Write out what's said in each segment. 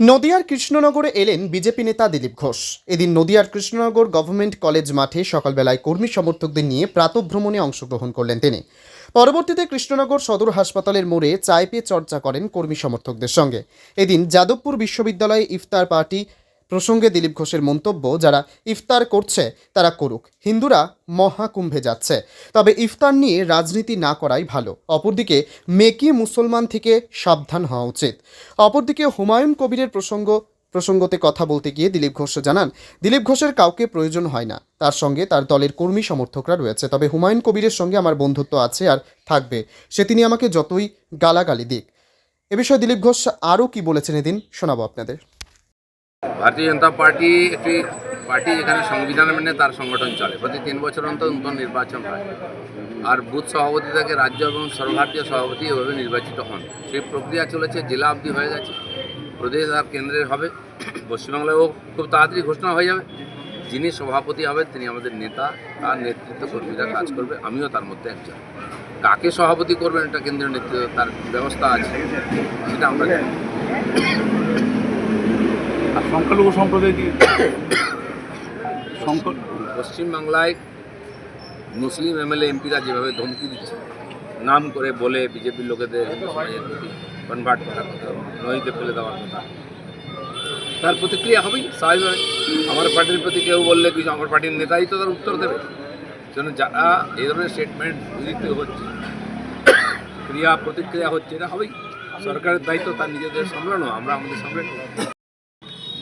নদিয়ার কৃষ্ণনগরে এলেন বিজেপি নেতা দিলীপ ঘোষ। এদিন নদিয়ার কৃষ্ণনগর গভর্নমেন্ট কলেজ মাঠে সকালবেলায় কর্মী সমর্থকদের নিয়ে প্রাতভ্রমণে অংশগ্রহণ করলেন তিনি। পরবর্তীতে কৃষ্ণনগর সদর হাসপাতালের মোড়ে চায় পেয়ে চর্চা করেন কর্মী সমর্থকদের সঙ্গে। এদিন যাদবপুর বিশ্ববিদ্যালয়ে ইফতার পার্টি প্রসঙ্গে দিলীপ ঘোষের মন্তব্য, যারা ইফতার করছে, তারা করুক। হিন্দুরা মহাকুম্ভে যাচ্ছে। তবে ইফতার নিয়ে রাজনীতি না করাই ভালো। অপরদিকে, মেকি মুসলমান থেকে সাবধান হওয়া উচিত। অপরদিকে, হুমায়ুন কবিরের প্রসঙ্গ, প্রসঙ্গতে কথা বলতে গিয়ে দিলীপ ঘোষ জানান, দিলীপ ঘোষের কাউকে প্রয়োজন হয় না। তার সঙ্গে তার দলের কর্মী সমর্থকরা রয়েছে। তবে হুমায়ুন কবিরের সঙ্গে আমার বন্ধুত্ব আছে আর থাকবে। সে তিনি আমাকে যতই গালাগালি দিক। এ বিষয়ে দিলীপ ঘোষ আরও কি বলেছেন এদিন, শোনাবো আপনাদের। ভারতীয় জনতা পার্টি একটি পার্টি যেখানে সংবিধান মেনে তার সংগঠন চলে। প্রতি তিন বছর অন্তর নতুন নির্বাচন হয়। আর বুথ সভাপতি থেকে, রাজ্য এবং সর্বভারতীয় সভাপতি এভাবে নির্বাচিত হন। সেই প্রক্রিয়া চলেছে, জেলা অবধি হয়ে গেছে। প্রদেশ আর কেন্দ্রের হবে। পশ্চিমবাংলায়ও খুব তাড়াতাড়ি ঘোষণা হয়ে যাবে। যিনি সভাপতি হবেন, তিনি আমাদের নেতা, তার নেতৃত্ব কর্মীরা কাজ করবে। আমিও তার মধ্যে একজন। কাকে সভাপতি করবেন, এটা কেন্দ্রীয় নেতৃত্ব, তার ব্যবস্থা আছে, সেটা আমরা সংখ্যালঘু সম্প্রদায় দিয়ে পশ্চিমবাংলায় মুসলিম এমএলএ এমপিরা যেভাবে ধমকি দিচ্ছে নাম করে বলে বিজেপির লোকেদের কনভার্ট করার কথা নদীতে ফেলে দেওয়ার কথা তার প্রতিক্রিয়া হবেই স্বাভাবিক আমার পার্টির প্রতি কেউ বললে কিছু আমার পার্টির নেতাই তো তার উত্তর দেবে। যেন যারা এই ধরনের স্টেটমেন্ট দিতে হচ্ছে ক্রিয়া প্রতিক্রিয়া হচ্ছে এটা হবেই। সরকারের দায়িত্ব তার নিজেদের সামলানো আমরা আমাদের সামলানো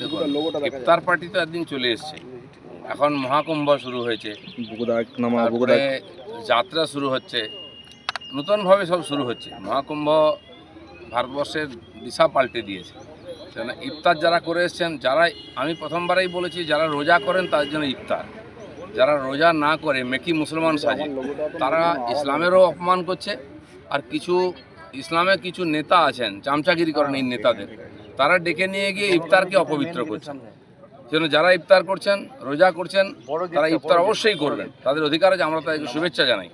দেখুন ইফতার পার্টি তো একদিন চলে এসছে। এখন মহাকুম্ভ শুরু হয়েছে। যাত্রা শুরু হচ্ছে। নতুনভাবে সব শুরু হচ্ছে। মহাকুম্ভ ভারতবর্ষের দিশা পাল্টে দিয়েছে। কেন ইফতার যারা করে এসছেন যারা আমি প্রথমবারেই বলেছি যারা রোজা করেন তাদের জন্য ইফতার। যারা রোজা না করে মেকি মুসলমান সাজে তারা ইসলামেরও অপমান করছে। আর কিছু ইসলামে কিছু নেতা আছেন চামচাগিরি করেন এই নেতাদের। তারা ডেকে নিয়ে গিয়ে ইফতারকে অপবিত্র করছেন। সেজন্য যারা ইফতার করছেন রোজা করছেন তারা ইফতার অবশ্যই করবেন। তাদের অধিকার আছে আমরা তাদেরকে শুভেচ্ছা জানাই।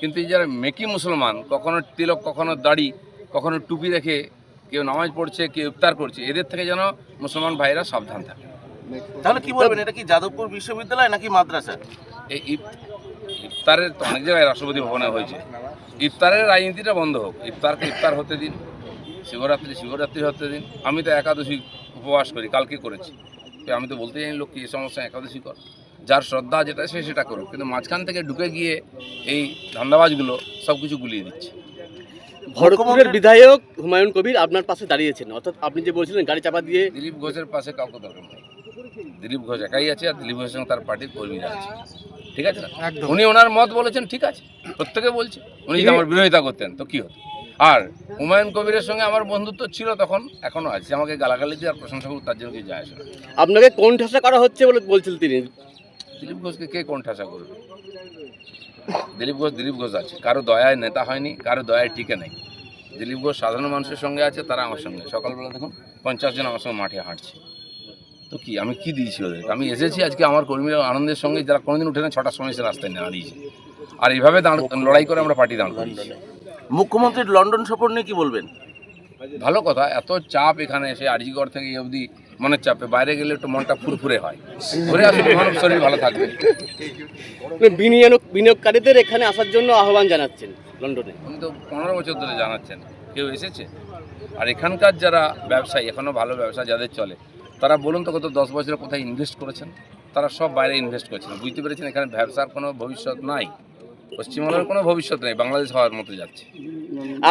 কিন্তু এই যারা মেকি মুসলমান কখনো তিলক কখনো দাড়ি কখনো টুপি রেখে কেউ নামাজ পড়ছে কেউ ইফতার করছে এদের থেকে যেন মুসলমান ভাইরা সাবধান থাকে। তাহলে কি বলবেন এটা কি যাদবপুর বিশ্ববিদ্যালয় নাকি মাদ্রাসা? এই ইফ- ইফতারের অনেক জায়গায় রাষ্ট্রপতি ভবনে হয়েছে। ইফতারের রাজনীতিটা বন্ধ হোক ইফতারকে ইফতার হতে দিন। শিবরাত্রি শিবরাত্রি হতে দিন। আমি তো একাদশী উপবাস করি কালকে করেছি। তো আমি তো বলতে জানি লোক কি এই সমস্যা একাদশী কর? যার শ্রদ্ধা যেটা সে সেটা করুক। কিন্তু মাঝখান থেকে ঢুকে গিয়ে এই ধান্দাবাজগুলো সব কিছু গুলিয়ে দিচ্ছে। ভরতপুরের বিধায়ক হুমায়ুন কবির আপনার পাশে দাঁড়িয়েছেন। অর্থাৎ আপনি যে বলছিলেন গাড়ি চাপা দিয়ে দিলীপ ঘোষের পাশে কাউকে দরকার নেই। দিলীপ ঘোষ একাই আছে আর দিলীপ ঘোষের সঙ্গে তার পার্টির কর্মীরা আছে। ঠিক আছে উনি ওনার মত বলেছেন ঠিক আছে। প্রত্যেকে বলছে। উনি যদি আমার বিরোধিতা করতেন তো কি হতো? আর হুমায়ুন কবিরের সঙ্গে আমার বন্ধুত্ব ছিল তখন এখনও আছে। আমাকে গালাগালি দিয়ে আর প্রশংসা করুক তার জন্য কিছু যায় আসে আপনাকে কোন ঠাসা করা হচ্ছে বলে বলছিলেন তিনি? দিলীপ ঘোষকে কে কোন ঠাসা করবে? দিলীপ ঘোষ দিলীপ ঘোষ আছে। কারও দয়ায় নেতা হয়নি কারও দয়ায় টিকে নেই। দিলীপ ঘোষ সাধারণ মানুষের সঙ্গে আছে তারা আমার সঙ্গে। সকালবেলা দেখুন পঞ্চাশ জন আমার সঙ্গে মাঠে হাঁটছে। তো কি আমি কি দিয়েছি ওদের? আমি এসেছি আজকে আমার কর্মীরা আনন্দের সঙ্গে যারা কোনোদিন উঠে না ছটার সময় এসে রাস্তায় দাঁড়িয়েছে। আর এইভাবে দাঁড় লড়াই করে আমরা পার্টি দাঁড় করিয়েছি। মুখ্যমন্ত্রীর লন্ডন সফর নিয়ে কি বলবেন? ভালো কথা এত চাপ এখানে এসে আরজিগড় থেকে অবধি মনের চাপে বাইরে গেলে একটু মনটা ফুরফুরে হয়। ঘুরে আসলে মানব শরীর ভালো থাকবে। বিনিয়োগ বিনিয়োগকারীদের এখানে আসার জন্য আহ্বান জানাচ্ছেন লন্ডনে। উনি তো পনেরো বছর ধরে জানাচ্ছেন কেউ এসেছে? আর এখানকার যারা ব্যবসায়ী এখনও ভালো ব্যবসা যাদের চলে তারা বলুন তো গত দশ বছরে কোথায় ইনভেস্ট করেছেন? তারা সব বাইরে ইনভেস্ট করছেন। বুঝতে পেরেছেন এখানে ব্যবসার কোনো ভবিষ্যৎ নাই। পশ্চিমবঙ্গের কোনো ভবিষ্যৎ নেই বাংলাদেশ হওয়ার মতো যাচ্ছে।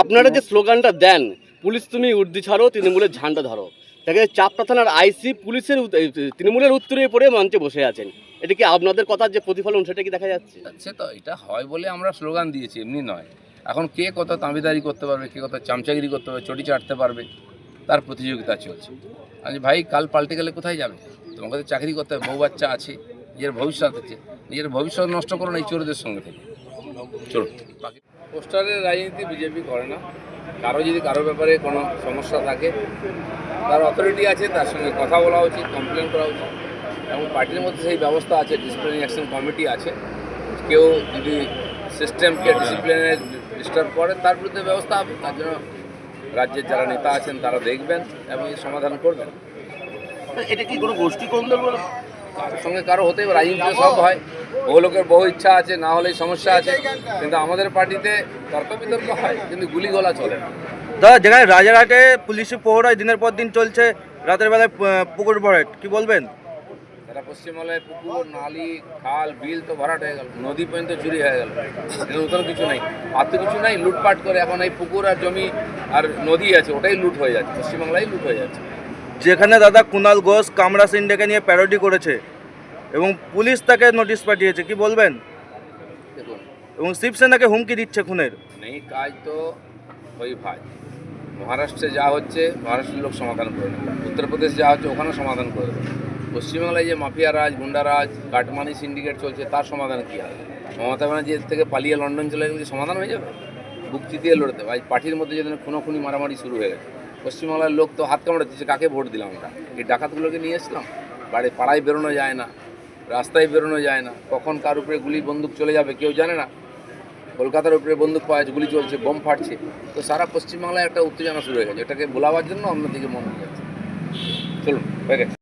আপনারা যে স্লোগানটা দেন পুলিশ তুমি উর্দি ছাড়ো তৃণমূলের ঝান্ডা ধরো। তাকে চাপটা থানার আইসি পুলিশের তৃণমূলের উত্তরে পড়ে মঞ্চে বসে আছেন। এটা কি আপনাদের কথার যে প্রতিফলন সেটা কি দেখা যাচ্ছে? সে তো এটা হয় বলে আমরা স্লোগান দিয়েছি এমনি নয়। এখন কে কত তাঁবিদারি করতে পারবে কে কত চামচাগিরি করতে পারবে চটি চাটতে পারবে তার প্রতিযোগিতা চলছে। আমি ভাই কাল পাল্টে গেলে কোথায় যাবে? তোমাকে তো চাকরি করতে হবে বউ বাচ্চা আছে নিজের ভবিষ্যৎ আছে। নিজের ভবিষ্যৎ নষ্ট করো না এই চোরদের সঙ্গে থেকে। চলো পোস্টারের রাজনীতি বিজেপি করে না। কারও যদি কারও ব্যাপারে কোনো সমস্যা থাকে তার অথরিটি আছে তার সঙ্গে কথা বলা উচিত কমপ্লেন করা উচিত। এবং পার্টির মধ্যে সেই ব্যবস্থা আছে ডিসিপ্লিনারি অ্যাকশন কমিটি আছে। কেউ যদি সিস্টেমকে ডিসিপ্লিনে ডিস্টার্ব করে তার বিরুদ্ধে ব্যবস্থা হবে। তার জন্য রাজ্যের যারা নেতা আছেন তারা দেখবেন এবং সমাধান করবেন। এটা কি কোনো গোষ্ঠী কোন্দল বলে? কারোর সঙ্গে কারও পারে রাজনীতিতে সব হয়। বহু লোকের বহু ইচ্ছা আছে না হলেই সমস্যা আছে। কিন্তু আমাদের পার্টিতে তর্ক বিতর্ক হয় কিন্তু গুলিগোলা চলে না। দাদা যেখানে রাজারহাটে পুলিশি প্রহরায় দিনের পর দিন চলছে রাতের বেলায় পুকুর ভরাট কি বলবেন? তারা পশ্চিমবাংলায় পুকুর নালি খাল বিল তো ভরাট হয়ে গেল নদী পর্যন্ত চুরি হয়ে গেল। নতুন কিছু নাই। আর তো কিছু নাই লুটপাট করে এখন এই পুকুর আর জমি আর নদী আছে ওটাই লুট হয়ে যাচ্ছে পশ্চিমবাংলায় লুট হয়ে যাচ্ছে। যেখানে দাদা কুনাল ঘোষ কামরা সিন্ডেকে নিয়ে প্যারোডি করেছে এবং পুলিশ তাকে নোটিশ পাঠিয়েছে কি বলবেন? এবং শিবসেনাকে হুমকি দিচ্ছে খুনের। নেই কাজ তো ওই ভাই। মহারাষ্ট্রে যা হচ্ছে মহারাষ্ট্রের লোক সমাধান করে নেবে। উত্তরপ্রদেশ যা হচ্ছে ওখানে সমাধান করে দেবে। পশ্চিমবাংলায় যে মাফিয়া রাজ গুন্ডা রাজ কাটমানি সিন্ডিকেট চলছে তার সমাধান কী হবে? মমতা ব্যানার্জি থেকে পালিয়ে লন্ডন চলে গেলে সমাধান হয়ে যাবে? বুক চিতিয়ে লড়তে ভাই পার্টির মধ্যে যেদিন খুনোখুনি মারামারি শুরু হয়ে গেছে পশ্চিমবাংলার লোক তো হাত কামড়ে দিচ্ছে কাকে ভোট দিলাম আমরা? এই ডাকাতগুলোকে নিয়ে এসলাম বাড়ি পাড়ায় বেরোনো যায় না, রাস্তায় বেরোনো যায় না। কখন কার উপরে গুলি বন্দুক চলে যাবে কেউ জানে না। কলকাতার উপরে বন্দুক পাওয়া গুলি চলছে, বোম ফাটছে। তো সারা পশ্চিমবাংলায় একটা উত্তেজনা শুরু হয়ে গেছে। এটাকে বোলাবার জন্য অন্যদিকে মন হয়ে যাচ্ছে চলুন, হয়ে